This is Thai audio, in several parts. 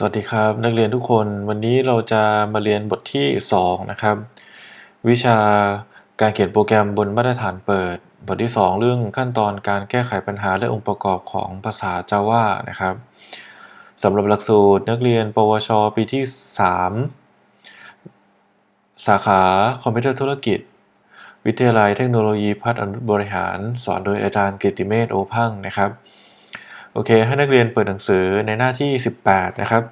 สวัสดีครับนักเรียนทุกคนวันนี้เราจะมาเรียนบทที่ 2 นะครับ วิชาการเขียนโปรแกรมบนมาตรฐานเปิด บทที่ 2 เรื่องขั้นตอนการแก้ไขปัญหาและองค์ประกอบของภาษา Java นะครับสำหรับหลักสูตรนักเรียน ปวช ปีที่ 3 สาขาคอมพิวเตอร์ธุรกิจ วิทยาลัยเทคโนโลยีพัฒน์อนุบริหาร สอนโดยอาจารย์กิติเมธโอพังนะครับ อเค ให้นักเรียนเปิดหนังสือในหน้าที่ 18 นะครับ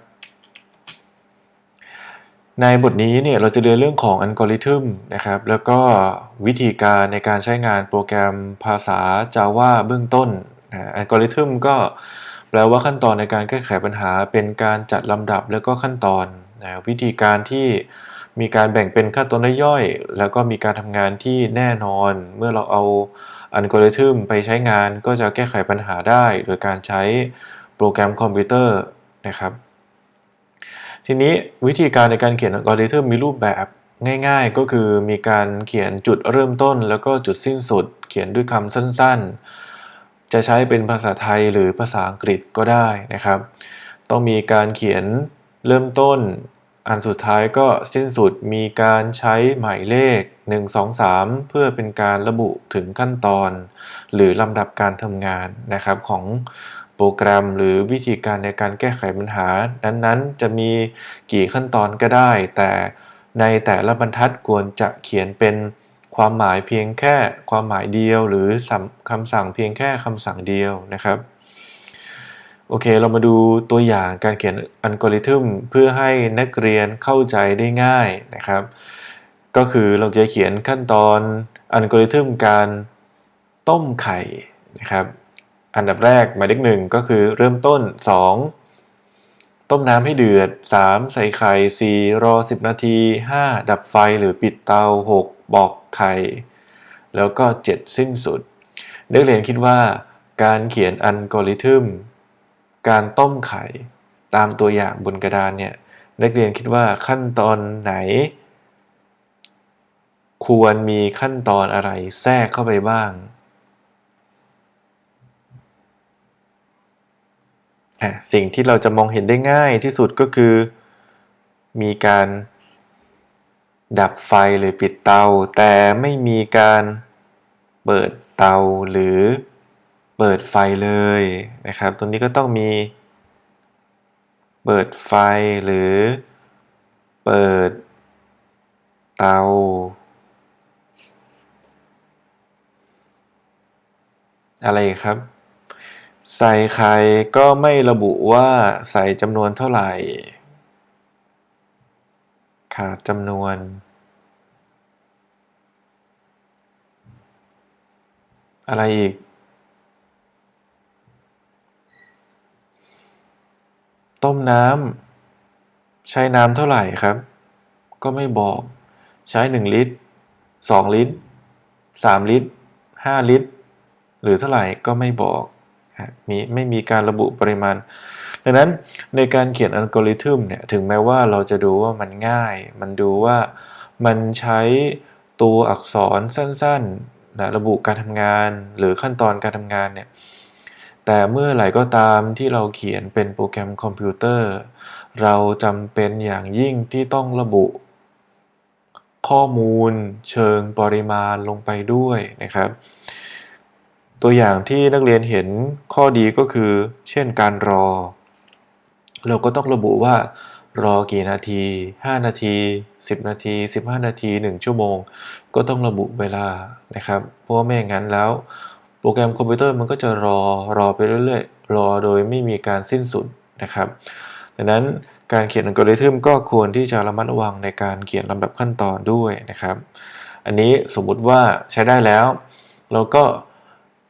ในบทนี้เนี่ยเราจะเรียนเรื่องของอัลกอริทึมนะครับ แล้วก็วิธีการในการใช้งานโปรแกรมภาษา Java เบื้องต้นอัลกอริทึมก็แปลว่าขั้นตอนในการแก้ไขปัญหาเป็นการจัดลำดับแล้วก็ขั้นตอนนะวิธีการที่มีการแบ่งเป็นขั้นตอนย่อย แล้วก็มีการทำงานที่แน่นอนเมื่อเราเอา อัลกอริทึมไปใช้งานก็จะแก้ไขปัญหาได้ โดยการใช้โปรแกรมคอมพิวเตอร์นะครับ ทีนี้วิธีการในการเขียนอัลกอริทึมมีรูปแบบง่ายๆ ก็คือมีการเขียนจุดเริ่มต้น แล้วก็จุดสิ้นสุด เขียนด้วยคำสั้นๆ จะใช้เป็นภาษาไทยหรือภาษาอังกฤษก็ได้นะครับ ต้องมีการเขียนเริ่มต้น อันสุดท้ายก็สิ้นสุดมีการใช้หมายเลข 1 2 3 เพื่อเป็นการระบุถึงขั้นตอน หรือลำดับการทำงานนะครับของโปรแกรมหรือวิธีการในการแก้ไขปัญหา นั้นๆ จะมีกี่ขั้นตอนก็ได้ แต่ในแต่ละบรรทัดควรจะเขียนเป็นความหมายเพียงแค่ความหมายเดียว หรือคำสั่งเพียงแค่คำสั่งเดียวนะครับ โอเค เรามาดูตัวอย่างการเขียนอัลกอริทึมเพื่อให้นักเรียนเข้าใจได้ง่ายนะครับ ก็คือเราจะเขียนขั้นตอนอัลกอริทึมการต้มไข่นะครับ อันดับแรกหมายเลขหนึ่งก็คือเริ่มต้น 2 ต้มน้ำให้เดือด 3 ใส่ไข่ 4 รอ 10 นาที 5 ดับไฟหรือปิดเตา 6 บอกไข่ แล้วก็ 7 สิ้นสุด นักเรียนคิดว่าการเขียนอัลกอริทึม การต้มไข่ตามตัวอย่างบนกระดานเนี่ยนักเรียนคิดว่าขั้นตอนไหน ควรมีขั้นตอนอะไรแทรกเข้าไปบ้าง สิ่งที่เราจะมองเห็นได้ง่ายที่สุดก็คือ มีการดับไฟหรือปิดเตา แต่ไม่มีการเปิดเตาหรือ เปิดไฟเลยนะครับ ตรงนี้ก็ต้องมี เปิดไฟหรือ เปิด เตา อะไรครับ ใส่ไข่ก็ไม่ระบุว่าใส่จำนวนเท่าไหร่ ขาดจำนวนอะไรอีก ต้มน้ำใช้น้ำเท่าไหร่ครับ ก็ไม่บอก ใช้ 1 ลิตร 2 ลิตร 3 ลิตร 5 ลิตร หรือเท่าไหร่ก็ไม่บอกมีไม่มีการระบุปริมาณ ดังนั้นในการเขียนอัลกอริทึมเนี่ยถึงแม้ว่าเราจะดูว่ามันง่าย มันดูว่ามันใช้ตัวอักษรสั้นๆนะระบุการทำงาน หรือขั้นตอนการทำงานเนี่ย แต่เมื่อไหร่ก็ตามที่เราเขียนเป็นโปรแกรมคอมพิวเตอร์ เราจำเป็นอย่างยิ่งที่ต้องระบุ ข้อมูลเชิงปริมาณลงไปด้วยนะครับ ตัวอย่างที่นักเรียนเห็นข้อดีก็คือ เช่นการรอ เราก็ต้องระบุว่ารอกี่นาที 5 นาที 10 นาที 15 นาที 1 ชั่วโมง ก็ต้องระบุเวลานะครับ เพราะไม่อย่างนั้นแล้ว โปรแกรมคอมพิวเตอร์มันก็จะรอรอไปเรื่อยๆ รอโดยไม่มีการสิ้นสุดนะครับ ดังนั้นการเขียนอัลกอริทึมก็ควรที่จะระมัดระวังในการเขียนลำดับขั้นตอนด้วยนะครับ อันนี้สมมุติว่าใช้ได้แล้ว เราก็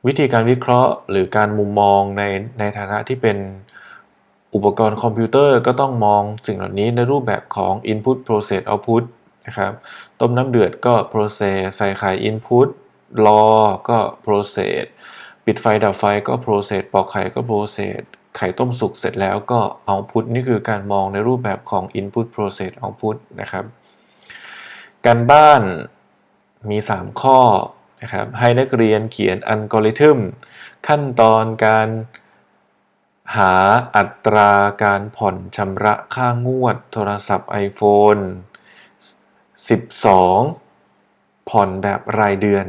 วิธีการวิเคราะห์ หรือการมุมมองในในฐานะที่เป็นอุปกรณ์คอมพิวเตอร์ก็ต้องมองสิ่งเหล่านี้ในรูปแบบของ input process output นะครับ ต้มน้ำเดือดก็ process ใส่ไข่ input รอก็ process ปิดไฟดับไฟก็ process ปอกไข่ก็ process ไข่ต้มสุกเสร็จแล้วก็ output นี่คือการมองในรูปแบบของ input process output นะครับ การบ้านมี 3 ข้อนะครับให้นักเรียนเขียนอัลกอริทึมขั้นตอนการหาอัตราการผ่อนชำระค่างวดโทรศัพท์ iPhone 12 ผ่อนแบบรายเดือน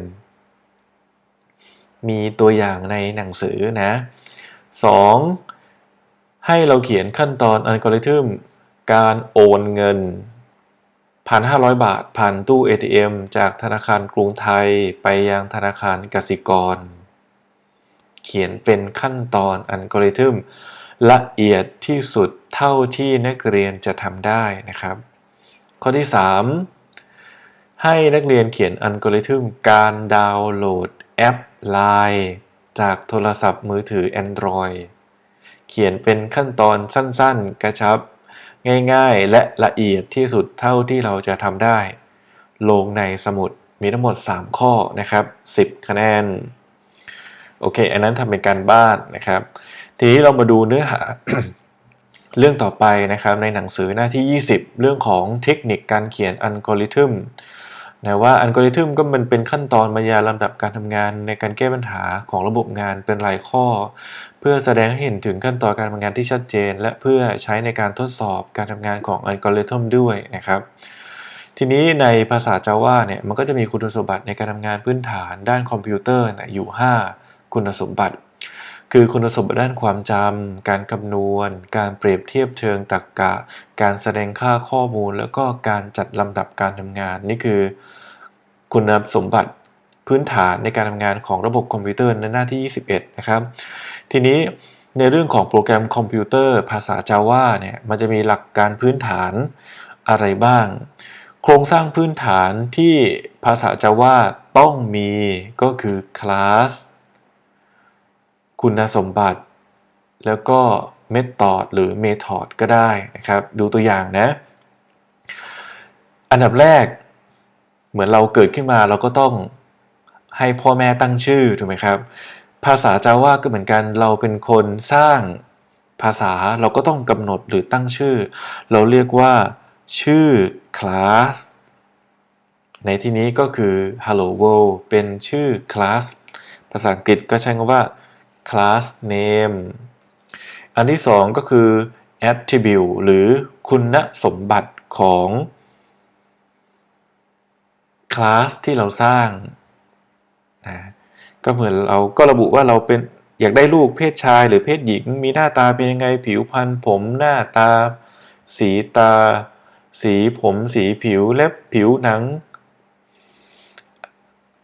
มีตัวอย่างในหนังสือนะ 2. ให้เราเขียนขั้นตอนอัลกอริทึมการโอนเงิน 1,500 บาทผ่านตู้ ATM จากธนาคารกรุงไทยไปยังธนาคารกสิกร เขียนเป็นขั้นตอนอัลกอริทึมละเอียดที่สุดเท่าที่นักเรียนจะทำได้นะครับ ข้อที่ 3 ให้นักเรียนเขียนอัลกอริทึมการดาวน์โหลด แอป Line จากโทรศัพท์มือถือ Android เขียนเป็นขั้นตอนสั้นๆ กระชับ ง่ายๆ และละเอียดที่สุดเท่าที่เราจะทำได้ ลงในสมุดมีทั้งหมด 3 ข้อนะครับ 10 คะแนน โอเค อันนั้นทำเป็นการบ้านนะครับ ทีนี้เรามาดูเนื้อหาเรื่องต่อไปนะครับในหนังสือหน้าที่ 20 เรื่องของเทคนิคการเขียนอัลกอริทึม นะว่าอัลกอริทึมก็มันเป็นขั้นตอนบรรยายลำดับการทำงานในการแก้ปัญหาของระบบงานเป็นรายข้อ เพื่อแสดงให้เห็นถึงขั้นตอนการทำงานที่ชัดเจน และเพื่อใช้ในการทดสอบการทำงานของอัลกอริทึมด้วยนะครับ ทีนี้ในภาษา Java เนี่ยมันก็จะมีคุณสมบัติในการทำงานพื้นฐานด้านคอมพิวเตอร์นะอยู่ 5 คุณสมบัติ คือคุณสมบัติด้านความจำ การคำนวณ การเปรียบเทียบเชิงตรรกะ การแสดงค่าข้อมูล แล้วก็การจัดลำดับการทำงาน นี่คือ คุณสมบัติพื้นฐานในการทำงานของระบบคอมพิวเตอร์ในหน้าที่ 21 นะครับ ทีนี้ในเรื่องของโปรแกรมคอมพิวเตอร์ ภาษา Java เนี่ย มันจะมีหลักการพื้นฐานอะไรบ้าง โครงสร้างพื้นฐานที่ภาษา Java ต้องมีก็คือคลาส คุณสมบัติ แล้วก็ method หรือ method ก็ได้นะครับ ดูตัวอย่างนะ อันดับแรก เหมือนเราเกิดขึ้นมาเราก็ต้องให้พ่อแม่ตั้งชื่อถูกไหมครับ ภาษา Java ก็เหมือนกันเราเป็นคนสร้างภาษาเราก็ต้องกำหนดหรือตั้งชื่อ เราเรียกว่า ชื่อคลาสในที่นี้ก็คือ hello world เป็นชื่อคลาสภาษาอังกฤษก็ใช้คำว่า class name อันที่สองก็คือ attribute หรือคุณสมบัติของคลาสที่เราสร้างนะก็เหมือนเราก็ระบุว่าเราเป็นอยากได้ลูกเพศชายหรือเพศหญิง มีหน้าตาเป็นยังไงผิวพรรณผมหน้าตา สีตา สีผม สีผิวเล็บผิวหนัง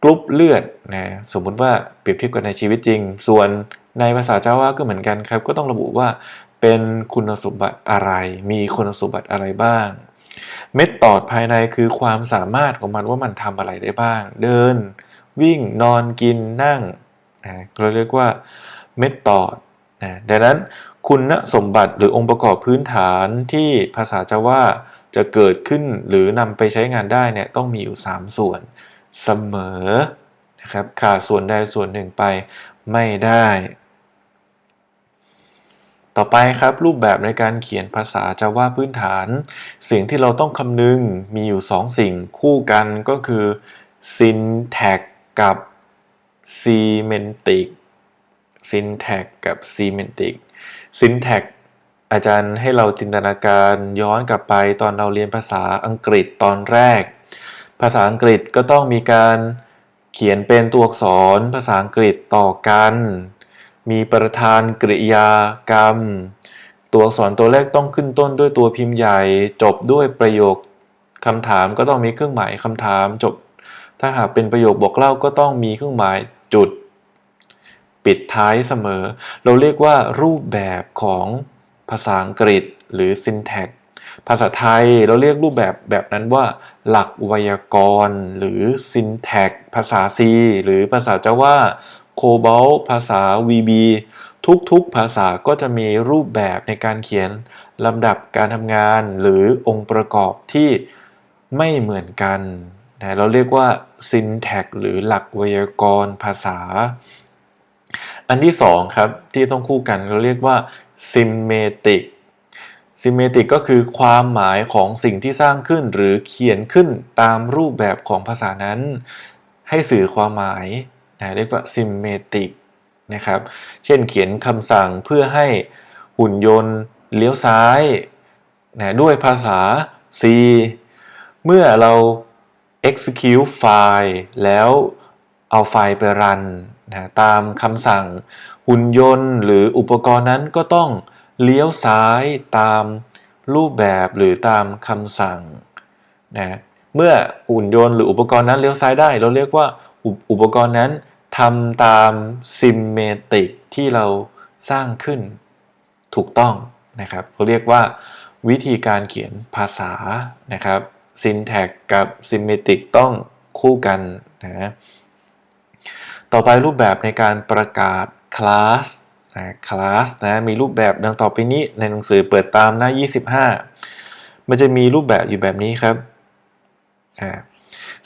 กรุ๊ปเลือดนะสมมุติว่าเปรียบเทียบกันในชีวิตจริง ส่วนในภาษา Java ก็เหมือนกันครับ ก็ต้องระบุว่าเป็นคุณสมบัติอะไร มีคุณสมบัติอะไรบ้าง เมธอดภายในคือความสามารถของมันว่ามันทำอะไรได้บ้าง เดิน วิ่งนอนกินนั่งนะเราเรียกว่าเมธอดนะดังนั้นคุณสมบัติหรือองค์ประกอบพื้นฐานที่ภาษา Java จะเกิดขึ้นหรือนำไปใช้งานได้เนี่ยต้องมีอยู่ 3 ส่วน เสมอนะครับขาดส่วนใดส่วนหนึ่งไปไม่ได้ ต่อไปครับรูปแบบในการเขียนภาษา Java พื้นฐาน สิ่งที่เราต้องคำนึงมีอยู่ 2 สิ่งคู่กันก็คือ syntax กับ semantic syntax กับ semantic syntax อาจารย์ให้เราจินตนาการย้อนกลับไปตอนเราเรียนภาษาอังกฤษตอนแรก ภาษาอังกฤษก็ต้องมีการเขียนเป็นตัวอักษรภาษาอังกฤษต่อกัน มีประธานกริยากรรม ตัวอักษรตัวแรกต้องขึ้นต้นด้วยตัวพิมพ์ใหญ่ จบด้วยประโยคคำถามก็ต้องมีเครื่องหมายคำถามจบ ถ้าหากเป็นประโยคบอกเล่าก็ต้องมีเครื่องหมายจุด ปิดท้ายเสมอ เราเรียกว่ารูปแบบของภาษาอังกฤษหรือ syntax ภาษาไทยเราเรียกรูปแบบแบบนั้นว่า หลักไวยากรณ์ หรือ syntax ภาษา C หรือภาษา Java COBOL ภาษา VB ทุกๆ ภาษาก็จะมีรูปแบบในการเขียนลำดับการทำงานหรือองค์ประกอบที่ไม่เหมือนกันนะเราเรียกว่า syntax หรือหลักไวยากรณ์ภาษา อันที่สองครับที่ต้องคู่กันเราเรียกว่า semantic semantic ก็คือความหมายของสิ่งที่สร้างขึ้นหรือเขียนขึ้นตามรูปแบบของภาษานั้น ให้สื่อความหมายนะเรียกว่า semantic นะครับ เช่นเขียนคำสั่งเพื่อให้หุ่นยนต์เลี้ยวซ้ายนะด้วยภาษา C เมื่อเรา execute ไฟล์แล้วเอาไฟล์ไปรันนะตามคำสั่งหุ่นยนต์หรืออุปกรณ์นั้นก็ต้อง เลี้ยวซ้ายตามรูปแบบหรือตามคำสั่งนะเมื่อหุ่นยนต์หรืออุปกรณ์นั้นเลี้ยวซ้ายได้ เราเรียกว่าอุปอุปกรณ์นั้นทำตาม symmetric ที่เราสร้างขึ้นถูกต้องนะครับเราเรียกว่าวิธีการเขียนภาษานะครับ syntax กับ symmetric ต้องคู่กันนะต่อไปรูปแบบในการประกาศ class นะ class นะมีรูปแบบดังต่อไปนี้ในหนังสือเปิดตามหน้า 25 มันจะมีรูปแบบอยู่แบบนี้ครับ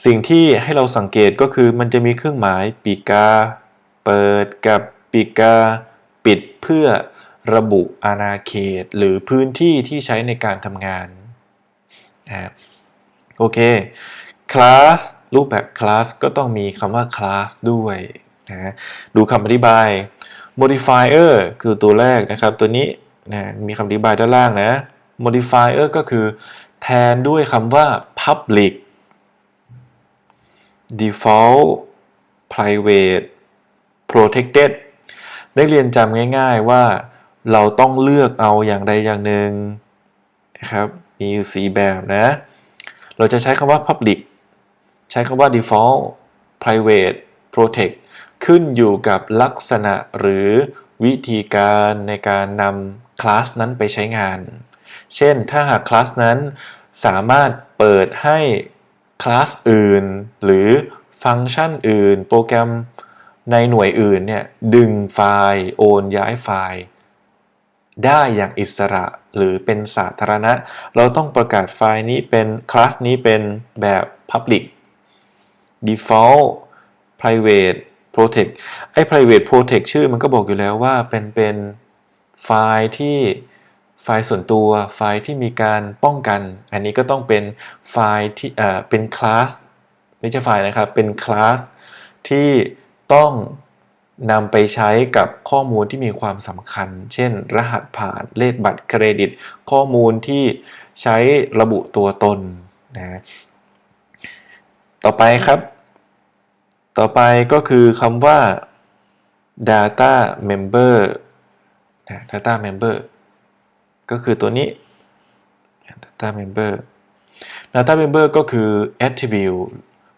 สิ่งที่ให้เราสังเกตก็คือมันจะมีเครื่องหมายปีกา เปิดกับปีกา ปิดเพื่อระบุอาณาเขต หรือพื้นที่ที่ใช้ในการทำงานนะโอเค class รูปแบบ class ก็ต้องมีคำว่า class ด้วยนะดูคำอธิบาย modifier คือตัวแรกนะครับ ตัวนี้นะมีคำอธิบายด้านล่างนะ modifier ก็คือแทนด้วยคำว่า public default private protected นักเรียนจำง่ายๆว่าเราต้องเลือกเอาอย่างใดอย่างหนึ่งนะครับ มีอยู่สีแบบนะ เราจะใช้คำว่า public ใช้คำว่า default private protect ขึ้นอยู่กับลักษณะหรือวิธีการในการนำคลาสนั้นไปใช้งาน เช่น ถ้าหากคลาสนั้นสามารถเปิดให้คลาสอื่น หรือฟังก์ชันอื่น โปรแกรมในหน่วยอื่นเนี่ยดึงไฟล์โอนย้ายไฟล์ ได้อย่างอิสระหรือเป็นสาธารณะ เราต้องประกาศไฟล์นี้เป็นคลาสนี้เป็นแบบ Public Default Private Protect ไอ้ Private Protect ชื่อมันก็บอกอยู่แล้วว่าเป็นเป็นไฟล์ที่ไฟล์ส่วนตัวไฟล์ที่มีการป้องกัน อันนี้ก็ต้องเป็นไฟล์ที่เอ่อเป็นคลาสไม่ใช่ไฟล์นะครับ เป็นคลาสที่ต้องนำไปใช้กับข้อมูลที่มีความสำคัญ เช่น รหัสผ่านเลขบัตรเครดิต ข้อมูลที่ใช้ระบุตัวตนนะต่อไปครับ ต่อไปก็คือคำว่า data member data member ก็คือตัวนี้ data member data member ก็คือ attribute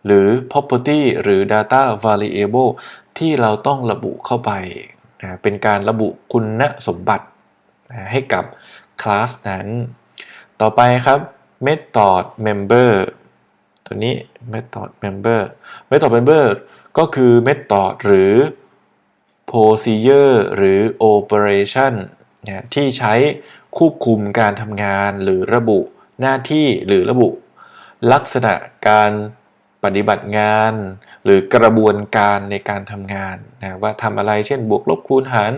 หรือ property หรือ data variable ที่เราต้องระบุเข้าไปนะเป็นการระบุคุณสมบัตินะให้กับคลาสนั้น ต่อไปครับ method member ตัวนี้ method member method member ก็คือ method หรือ procedure หรือ operation นะที่ใช้ควบคุมการทำงานหรือระบุหน้าที่หรือระบุ ลักษณะการปฏิบัติงาน หรือกระบวนการในการทำงานนะว่าทำอะไรเช่นบวกลบคูณหาร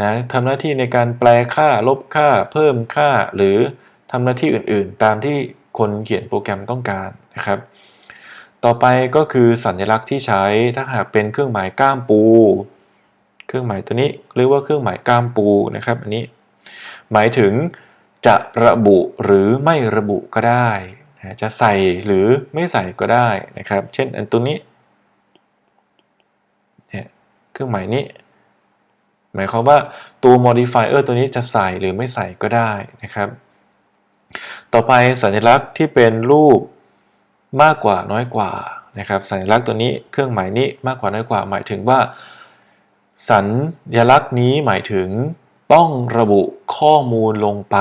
นะทำหน้าที่ในการแปลค่าลบค่าเพิ่มค่า หรือทำหน้าที่อื่นๆ ตามที่ คนเขียนโปรแกรมต้องการนะครับ ต่อไปก็คือสัญลักษณ์ที่ใช้ถ้าหากเป็นเครื่องหมายก้ามปู เครื่องหมายตัวนี้เรียกว่าเครื่องหมายก้ามปูนะครับอันนี้ หมายถึงจะระบุหรือไม่ระบุก็ได้จะใส่หรือไม่ใส่ก็ได้นะครับ เช่นอันตัวนี้เนี่ยเครื่องหมายนี้ หมายความว่าตัว modifier ตัวนี้จะใส่หรือไม่ใส่ก็ได้นะครับ ต่อไปสัญลักษณ์ที่เป็นรูปมากกว่าน้อยกว่านะครับ สัญลักษณ์ตัวนี้เครื่องหมายนี้มากกว่าน้อยกว่า หมายถึงว่า สัญลักษณ์นี้หมายถึงต้องระบุข้อมูลลงไป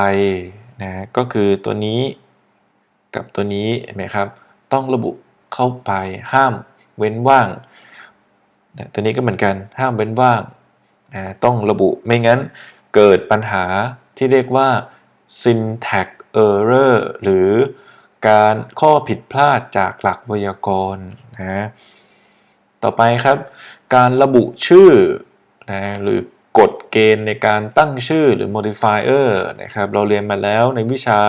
นะก็คือตัวนี้กับตัวนี้เห็นไหมครับ ต้องระบุเข้าไปห้ามเว้นว่างนะตัวนี้ก็เหมือนกันห้ามเว้นว่างนะต้องระบุไม่งั้นเกิดปัญหาที่เรียกว่า syntax error หรือการข้อผิดพลาดจากหลักไวยากรณ์นะต่อไปครับ การระบุชื่อนะหรือกฎเกณฑ์ในการตั้งชื่อหรือ modifier นะครับเราเรียนมาแล้วในวิชา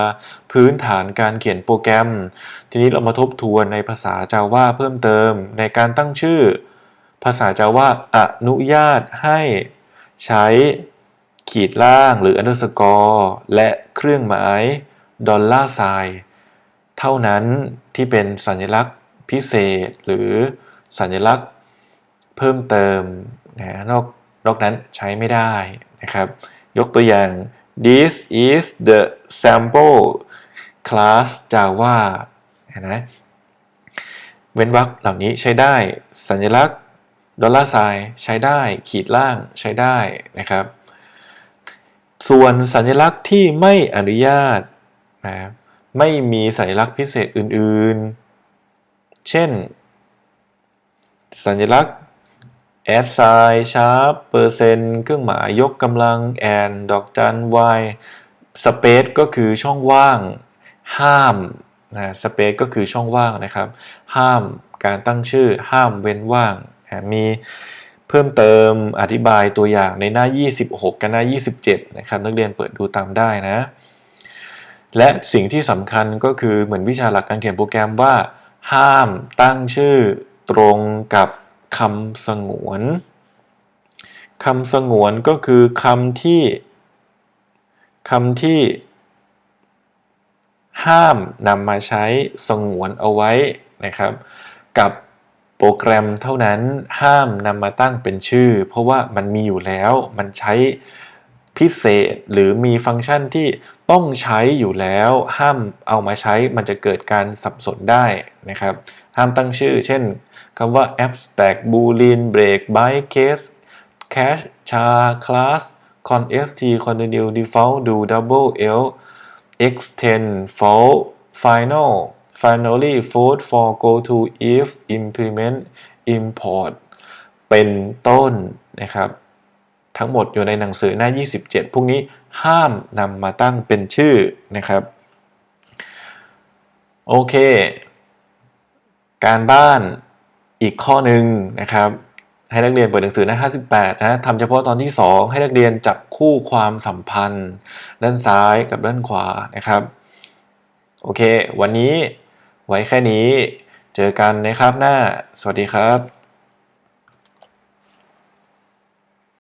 พื้นฐานการเขียนโปรแกรม ทีนี้เรามาทบทวนในภาษา Java เพิ่มเติม ในการตั้งชื่อ ภาษา Java อนุญาตให้ใช้ขีดล่างหรือ underscore และเครื่องหมาย ดอลลาร์ไซน์เท่านั้นที่เป็นสัญลักษณ์พิเศษหรือสัญลักษณ์เพิ่มเติมนะนอกนอกนั้นใช้ไม่ได้นะครับ ยกตัวอย่าง this is the sample class Java นะเว้นวรรคเหล่านี้ใช้ได้ สัญลักษณ์ดอลลาร์ไซน์ใช้ได้ ขีดล่างใช้ได้นะครับ ส่วนสัญลักษณ์ที่ไม่อนุญาต นะไม่มีสัญลักษณ์พิเศษอื่นๆ เช่น สัญลักษณ์ add sign sharp เปอร์เซนต์เครื่องหมายยกกำลัง and ดอกจัน y space ก็คือช่องว่าง ห้ามนะ space ก็คือช่องว่างนะครับ ห้ามการตั้งชื่อห้ามเว้นว่างนะมีเพิ่มเติมอธิบายตัวอย่างในหน้า 26 กับหน้า 27 นะครับ นักเรียนเปิดดูตามได้นะ และสิ่งที่สำคัญก็คือเหมือนวิชาหลักการเขียนโปรแกรมว่า ห้ามตั้งชื่อตรงกับคำสงวนคำสงวนก็คือคำที่คำที่ ห้ามนำมาใช้สงวนเอาไว้นะครับ กับโปรแกรมเท่านั้นห้ามนำมาตั้งเป็นชื่อ เพราะว่ามันมีอยู่แล้วมันใช้ พิเศษหรือมีฟังก์ชันที่ต้องใช้อยู่แล้ว ห้ามเอามาใช้มันจะเกิดการสับสนได้นะครับ ห้ามตั้งชื่อ เช่นคำว่า abstract boolean break byte case cache char class con st continue default do double l extend for final finally fold for go to if implement import เป็นต้นนะครับ ทั้งหมดอยู่ในหนังสือหน้า 27 พวกนี้ห้ามนำมาตั้งเป็นชื่อนะครับ โอเค การบ้านอีกข้อหนึ่งนะครับ ให้นักเรียนเปิดหนังสือหน้า 58 นะทำเฉพาะตอนที่ 2 ให้นักเรียนจับคู่ความสัมพันธ์ ด้านซ้ายกับด้านขวานะครับ โอเค วันนี้ไว้แค่นี้ เจอกันในครับหน้า สวัสดีครับ